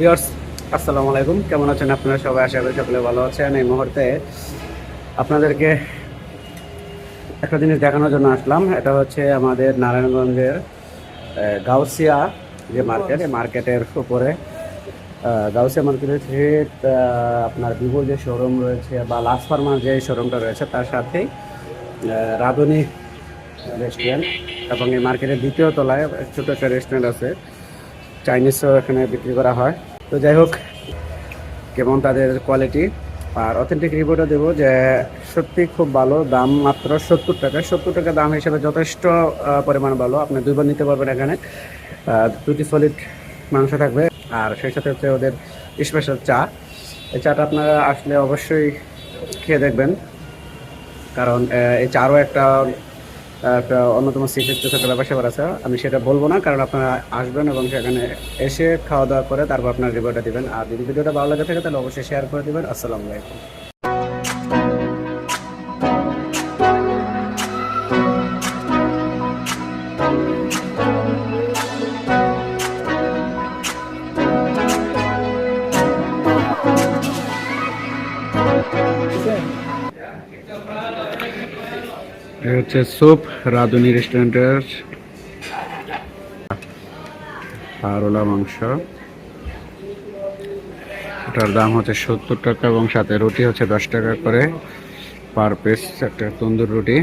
Viewers, আসসালামু আলাইকুম। কেমন আছেন আপনারা সবাই? আশা করি সকলে ভালো আছেন। এই মুহূর্তে আপনাদেরকে একটা জিনিস দেখানোর জন্য আসলাম। এটা হচ্ছে আমাদের নারায়ণগঞ্জের গাউসিয়া যে মার্কেট, এই মার্কেটের উপরে গাউসিয়া মার্কেটের ঠিক আপনার ভিভোর যে শোরুম রয়েছে বা লাস্ট ফার্মার যে শোরুমটা রয়েছে, তার সাথেই রাধুনী রেস্টুরেন্ট এবং এই মার্কেটের দ্বিতীয় তলায় ছোটো একটা রেস্টুরেন্ট আছে। চাইনিজও এখানে বিক্রি করা হয়। তো যাই হোক, কেমন তাদের কোয়ালিটি আর অথেন্টিক রিভিউটা দেবো যে সত্যি খুব ভালো, দাম মাত্র সত্তর টাকা। সত্তর টাকা দাম হিসেবে যথেষ্ট পরিমাণ ভালো। আপনি দুইবার নিতে পারবেন এখানে। দুটি সলিড মাংস থাকবে। আর সেই সাথে হচ্ছে ওদের স্পেশাল চা। এই চাটা আপনারা আসলে অবশ্যই খেয়ে দেখবেন। কারণ এই চারও একটা অন্যতম কিছু একটা ব্যাপার স্যাপার আছে। আমি সেটা বলব না, কারণ আপনারা আসবেন এবং সেখানে এসে খাওয়া দাওয়া করে তারপর আপনার রিভিউটা দেবেন। আর যদি ভিডিওটা ভালো লাগে থাকে তাহলে অবশ্যই শেয়ার করে দেবেন। আসসালামু আলাইকুম। এটা হচ্ছে সুপ রাধুনি রেস্টুরেন্টের পারোলা মাংস। এটার দাম হচ্ছে সত্তর টাকা এবং সাথে রুটি হচ্ছে দশ টাকা করে। পার পিস একটা তন্দুর রুটি।